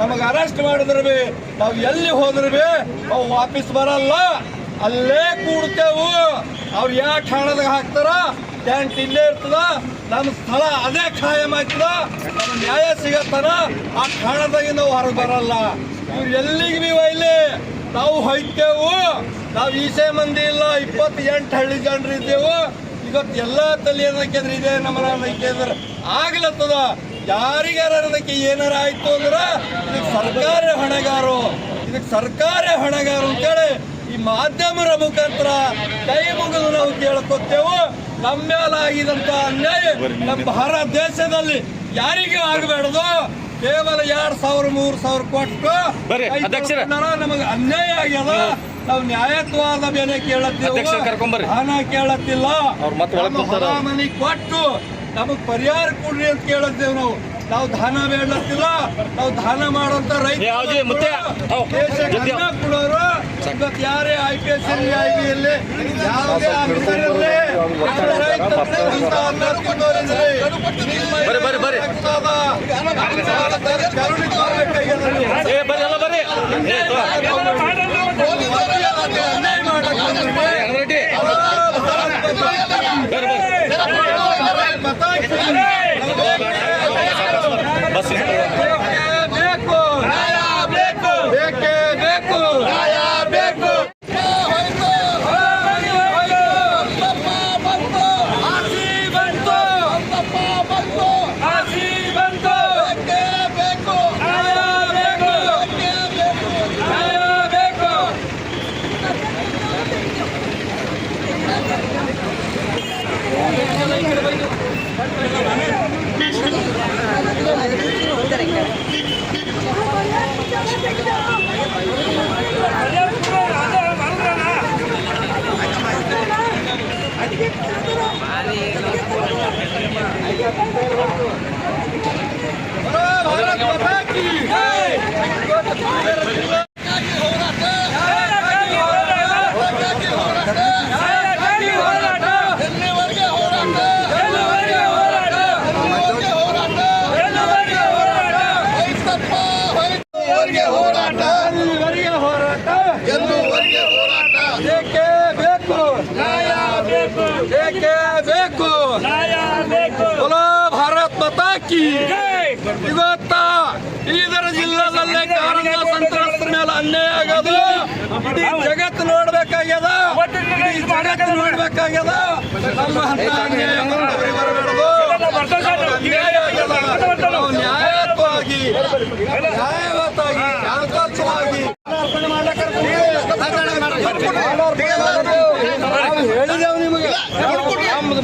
ನಮಗೆ ಅರೆಸ್ಟ್ ಮಾಡಿದ್ರು ಬಿ. ನಾವು ಎಲ್ಲಿ ಹೋದ್ರು ಬಿ ನಾವು ವಾಪಸ್ ಬರಲ್ಲ. ಅಲ್ಲೇ ಕೂಡ್ತೇವು. ಅವ್ರು ಯಾಕೆ ಹಣದಾಗ ಹಾಕ್ತಾರ? ಟ್ಯಾಂಟ್ ಇಲ್ಲೇ ಇರ್ತದ. ನಮ್ಮ ಸ್ಥಳ ಅದೇ ಖಾಯಂ ಆಗ್ತದ. ನಮ್ಗೆ ನ್ಯಾಯ ಸಿಗತ್ತನ. ಆ ಠಾಣದಾಗಿ ನಾವು ಹೊರಗೆ ಬರಲ್ಲ. ಇವ್ರು ಎಲ್ಲಿಗೆ ಬಿ ಒಯ್ಲಿ? ನಾವು ಹೊಯ್ತೇವು. ನಾವು ಈಸೆ ಮಂದಿ ಇಲ್ಲ. ಇಪ್ಪತ್ತೆಂಟು ಹಳ್ಳಿ ಜನರು ಇದ್ದೇವು. ಇವತ್ತು ಎಲ್ಲ ತಲೆ ಏನಕ್ಕೆ ಇದೆ ನಮ್ಮ ಕೇಂದ್ರ ಆಗ್ಲತ್ತದ. ಯಾರಿಗಾರ ಅದಕ್ಕೆ ಏನಾರ ಆಯ್ತು ಅಂದ್ರೆ ಇದಕ್ಕೆ ಸರ್ಕಾರ ಹೊಣೆಗಾರು ಇದಕ್ಕೆ ಸರ್ಕಾರ ಹೊಣೆಗಾರು ಅಂತೇಳಿ ಈ ಮಾಧ್ಯಮರ ಮುಖಾಂತರ ಕೈ ಮುಗಿದು ನಾವು ಕೇಳ್ಕೊತೇವು ನಮ್ಮ ಮೇಲೆ ಆಗಿದಂತ ಅನ್ಯಾಯ ನಮ್ಮ ಭಾರತ ದೇಶದಲ್ಲಿ ಯಾರಿಗೂ ಆಗಬೇಡದು ಕೇವಲ ಎರಡ್ ಸಾವಿರ ಮೂರ್ ಸಾವಿರ ಕೊಟ್ಟು. ನಮಗೆ ಅನ್ಯಾಯ ಆಗ್ಯದ. ನಾವು ನ್ಯಾಯತ್ವಾದ ಬೆಲೆ. ಕೇಳತ್ತೀವಿ ಹಣ ಕೇಳತ್ತಿಲ್ಲ. ಮನೆ ಕೊಟ್ಟು ನಮಗ್ ಪರಿಹಾರ ಕೊಡ್ರಿ ಅಂತ ಕೇಳತ್ತೇವೆ ನಾವು. ನಾವು ದಾನ ಬೇಡತ್ತಿಲ್ಲ ನಾವು ದಾನ ಮಾಡುವಂತ ರೈತರು. ಕೊಡೋರು ಇವತ್ತು ಯಾರೇ ಐ ಪಿ ಎಸ್ ಇರಲಿ ಐ ಬಿ ಇರಲಿ ಯಾವುದೇ ಆಫೀಸರ್ ಇರಲಿ ಯಾವ बस ಎಲ್ಲಿವರೆಗೆ ಹೋರಾಟ. ಎಲ್ಲಿವರೆಗೆ ಹೋರಾಟ. ಎಲ್ಲಿವರೆಗೆ ಹೋರಾಟ. ಏಕೆ ಬೇಕು? ನ್ಯಾಯ ಬೇಕು. ಏಕೆ ಬೇಕು? ನ್ಯಾಯ ಬೇಕು. ಬಲೋ ಭಾರತ್ ಮಾತಾ ಕಿ. ಇವತ್ತ ಇದರ ಜಿಲ್ಲಾದಲ್ಲೇ ಕಾರಣ ಸಂತ್ರಸ್ತರ ಮೇಲೆ ಅನ್ಯಾಯ ಆಗೋದು. ಇಡೀ ಜಗತ್ತು ನೋಡ್ಬೇಕಾಗ್ಯದ. ಇಡೀ ಜಗತ್ತು ನೋಡ್ಬೇಕಾಗ್ಯದ. ನಮ್ಮ ಅಂತ ಅನ್ಯಾಯ ಮುಂದುವರಿ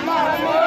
ಭೂಮಿ ಬೇಕೇ